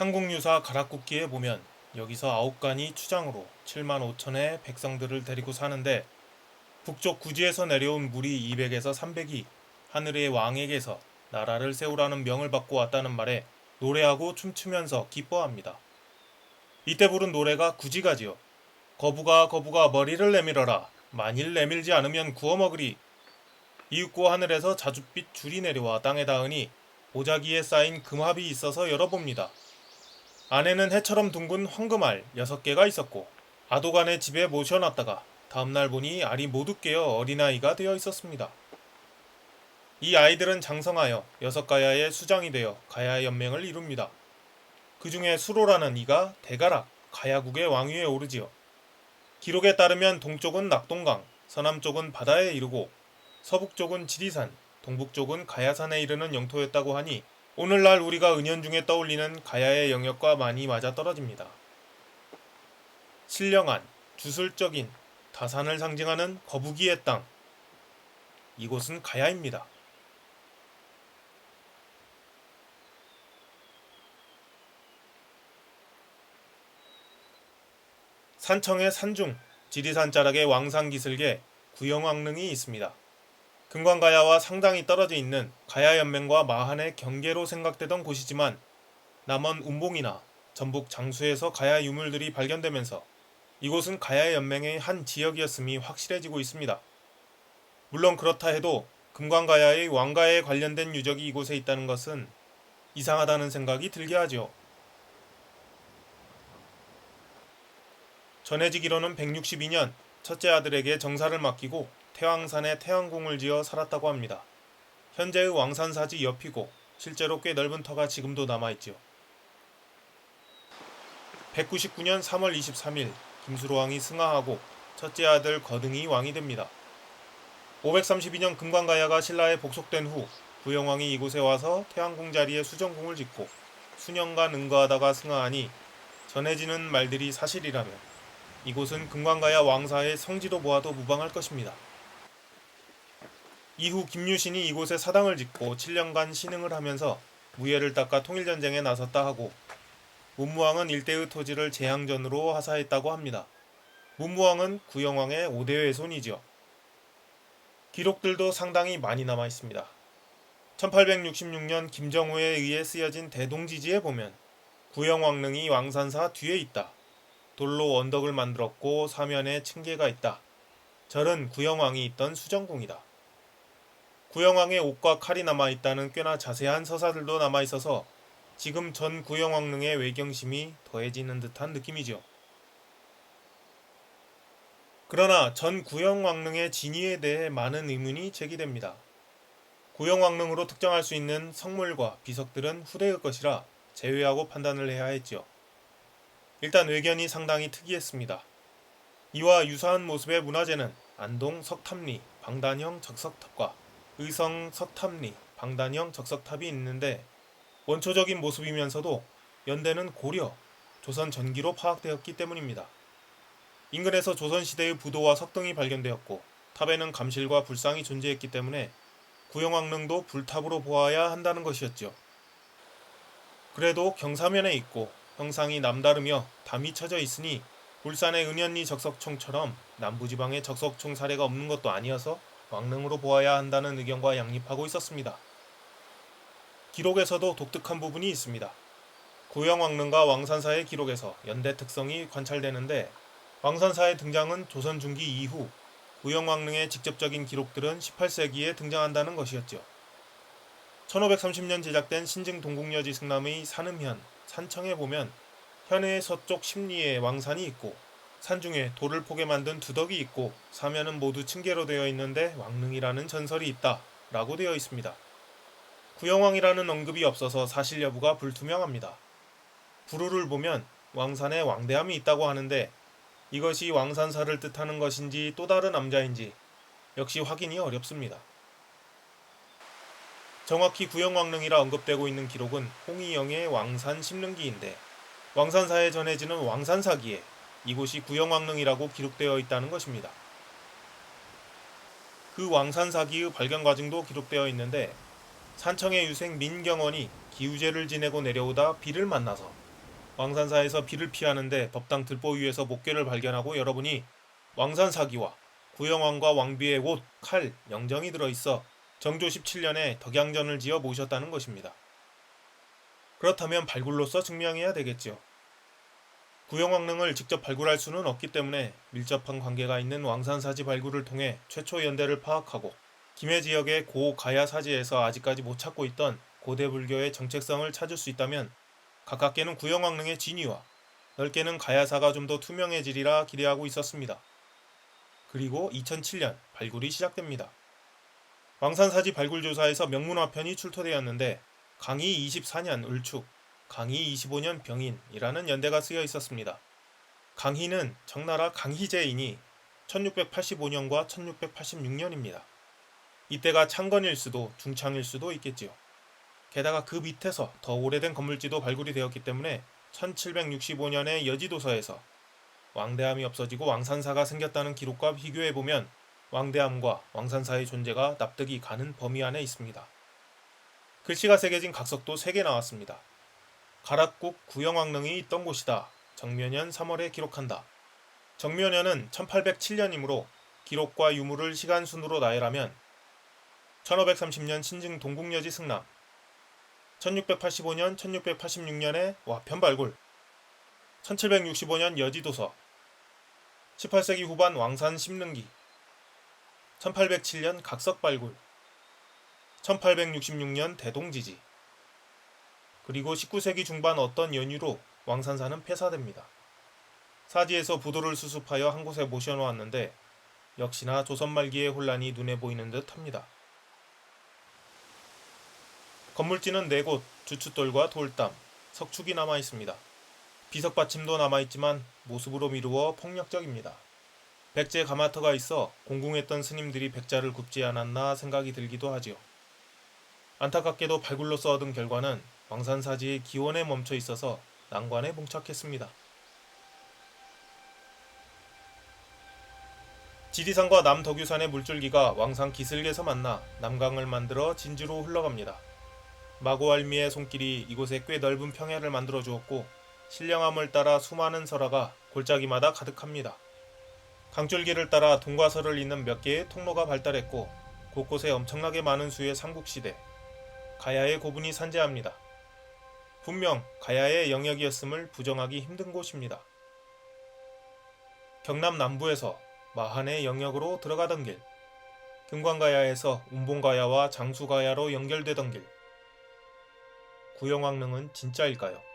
삼국유사 가락국기에 보면 여기서 아홉간이 추장으로 7만 5천의 백성들을 데리고 사는데 북쪽 구지에서 내려온 무리 200에서 300이 하늘의 왕에게서 나라를 세우라는 명을 받고 왔다는 말에 노래하고 춤추면서 기뻐합니다. 이때 부른 노래가 구지가지요. 거부가 거부가 머리를 내밀어라. 만일 내밀지 않으면 구워 먹으리. 이윽고 하늘에서 자줏빛 줄이 내려와 땅에 닿으니 보자기에 쌓인 금합이 있어서 열어봅니다. 안에는 해처럼 둥근 황금알 6개가 있었고 아도간의 집에 모셔놨다가 다음날 보니 알이 모두 깨어 어린아이가 되어 있었습니다. 이 아이들은 장성하여 여섯 가야의 수장이 되어 가야 연맹을 이룹니다. 그 중에 수로라는 이가 대가락 가야국의 왕위에 오르지요. 기록에 따르면 동쪽은 낙동강, 서남쪽은 바다에 이르고 서북쪽은 지리산, 동북쪽은 가야산에 이르는 영토였다고 하니 오늘날 우리가 은연중에 떠올리는 가야의 영역과 많이 맞아 떨어집니다. 신령한, 주술적인, 다산을 상징하는 거북이의 땅. 이곳은 가야입니다. 산청의 산중, 지리산 자락의 왕산 기슭에 구영왕릉이 있습니다. 금관가야와 상당히 떨어져 있는 가야연맹과 마한의 경계로 생각되던 곳이지만 남원 운봉이나 전북 장수에서 가야 유물들이 발견되면서 이곳은 가야연맹의 한 지역이었음이 확실해지고 있습니다. 물론 그렇다 해도 금관가야의 왕가에 관련된 유적이 이곳에 있다는 것은 이상하다는 생각이 들게 하죠. 전해지기로는 162년 첫째 아들에게 정사를 맡기고 태왕산에 태왕궁을 지어 살았다고 합니다. 현재의 왕산사지 옆이고 실제로 꽤 넓은 터가 지금도 남아있죠. 199년 3월 23일 김수로 왕이 승하하고 첫째 아들 거등이 왕이 됩니다. 532년 금관가야가 신라에 복속된 후 부영왕이 이곳에 와서 태왕궁 자리에 수정궁을 짓고 수년간 응거하다가 승하하니 전해지는 말들이 사실이라면 이곳은 금관가야 왕사의 성지로 보아도 무방할 것입니다. 이후 김유신이 이곳에 사당을 짓고 7년간 신흥을 하면서 무예를 닦아 통일전쟁에 나섰다 하고 문무왕은 일대의 토지를 재향전으로 하사했다고 합니다. 문무왕은 구영왕의 5대 외손이죠. 기록들도 상당히 많이 남아 있습니다. 1866년 김정우에 의해 쓰여진 대동지지에 보면 구영왕릉이 왕산사 뒤에 있다. 돌로 언덕을 만들었고 사면에 층계가 있다. 절은 구영왕이 있던 수정궁이다. 구영왕의 옷과 칼이 남아 있다는 꽤나 자세한 서사들도 남아 있어서 지금 전 구영왕릉의 외경심이 더해지는 듯한 느낌이죠. 그러나 전 구영왕릉의 진위에 대해 많은 의문이 제기됩니다. 구영왕릉으로 특정할 수 있는 성물과 비석들은 후대의 것이라 제외하고 판단을 해야 했지요. 일단 외견이 상당히 특이했습니다. 이와 유사한 모습의 문화재는 안동 석탑리 방단형 적석탑과 의성 석탑리 방단형 적석탑이 있는데 원초적인 모습이면서도 연대는 고려, 조선 전기로 파악되었기 때문입니다. 인근에서 조선시대의 부도와 석등이 발견되었고 탑에는 감실과 불상이 존재했기 때문에 구영왕릉도 불탑으로 보아야 한다는 것이었죠. 그래도 경사면에 있고 형상이 남다르며 담이 쳐져 있으니 울산의 은현리 적석총처럼 남부지방에 적석총 사례가 없는 것도 아니어서 왕릉으로 보아야 한다는 의견과 양립하고 있었습니다. 기록에서도 독특한 부분이 있습니다. 구영왕릉과 왕산사의 기록에서 연대 특성이 관찰되는데 왕산사의 등장은 조선 중기 이후 구영왕릉의 직접적인 기록들은 18세기에 등장한다는 것이었죠. 1530년 제작된 신증 동국여지 승남의 산음현, 산청에 보면 현해의 서쪽 십리에 왕산이 있고 산중에 돌을 포개 만든 두덕이 있고 사면은 모두 층계로 되어 있는데 왕릉이라는 전설이 있다 라고 되어 있습니다. 구영왕이라는 언급이 없어서 사실 여부가 불투명합니다. 부루를 보면 왕산에 왕대함이 있다고 하는데 이것이 왕산사를 뜻하는 것인지 또 다른 남자인지 역시 확인이 어렵습니다. 정확히 구영왕릉이라 언급되고 있는 기록은 홍의영의 왕산 심릉기인데 왕산사에 전해지는 왕산사기에 이곳이 구영왕릉이라고 기록되어 있다는 것입니다. 그 왕산 사기의 발견 과정도 기록되어 있는데 산청의 유생 민경원이 기우제를 지내고 내려오다 비를 만나서 왕산사에서 비를 피하는데 법당 들보 위에서 목괴를 발견하고 열어보니 왕산 사기와 구영왕과 왕비의 옷, 칼, 영정이 들어있어 정조 17년에 덕양전을 지어 모셨다는 것입니다. 그렇다면 발굴로서 증명해야 되겠지요. 구영왕릉을 직접 발굴할 수는 없기 때문에 밀접한 관계가 있는 왕산 사지 발굴을 통해 최초 연대를 파악하고 김해 지역의 고 가야 사지에서 아직까지 못 찾고 있던 고대 불교의 정체성을 찾을 수 있다면 가깝게는 구영왕릉의 진위와 넓게는 가야사가 좀 더 투명해지리라 기대하고 있었습니다. 그리고 2007년 발굴이 시작됩니다. 왕산사지 발굴 조사에서 명문화편이 출토되었는데 강의 24년 을축, 강의 25년 병인이라는 연대가 쓰여 있었습니다. 강희는 청나라 강희제이니 1685년과 1686년입니다. 이때가 창건일 수도 중창일 수도 있겠지요. 게다가 그 밑에서 더 오래된 건물지도 발굴이 되었기 때문에 1765년의 여지도서에서 왕대함이 없어지고 왕산사가 생겼다는 기록과 비교해 보면 왕대함과 왕산사의 존재가 납득이 가는 범위 안에 있습니다. 글씨가 새겨진 각석도 3개 나왔습니다. 가락국 구영왕릉이 있던 곳이다. 정면연 3월에 기록한다. 정면연은 1807년이므로 기록과 유물을 시간 순으로 나열하면 1530년 신증 동국여지 승남 1685년 1686년에 와편 발굴 1765년 여지도서 18세기 후반 왕산 심릉기 1807년 각석 발굴 1866년 대동지지 그리고 19세기 중반 어떤 연유로 왕산사는 폐사됩니다. 사지에서 부도를 수습하여 한 곳에 모셔놓았는데 역시나 조선 말기의 혼란이 눈에 보이는 듯 합니다. 건물지는 네 곳, 주춧돌과 돌담, 석축이 남아 있습니다. 비석 받침도 남아 있지만 모습으로 미루어 폭력적입니다. 백제 가마터가 있어 공궁했던 스님들이 백자를 굽지 않았나 생각이 들기도 하지요. 안타깝게도 발굴로서 얻은 결과는 왕산사지의 기원에 멈춰 있어서 난관에 봉착했습니다. 지리산과 남덕유산의 물줄기가 왕산 기슭에서 만나 남강을 만들어 진주로 흘러갑니다. 마고알미의 손길이 이곳에 꽤 넓은 평야를 만들어 주었고 신령함을 따라 수많은 설화가 골짜기마다 가득합니다. 강줄기를 따라 동과설을 잇는 몇 개의 통로가 발달했고 곳곳에 엄청나게 많은 수의 삼국시대 가야의 고분이 산재합니다. 분명 가야의 영역이었음을 부정하기 힘든 곳입니다. 경남 남부에서 마한의 영역으로 들어가던 길, 금관가야에서 운봉가야와 장수가야로 연결되던 길, 구영왕릉은 진짜일까요?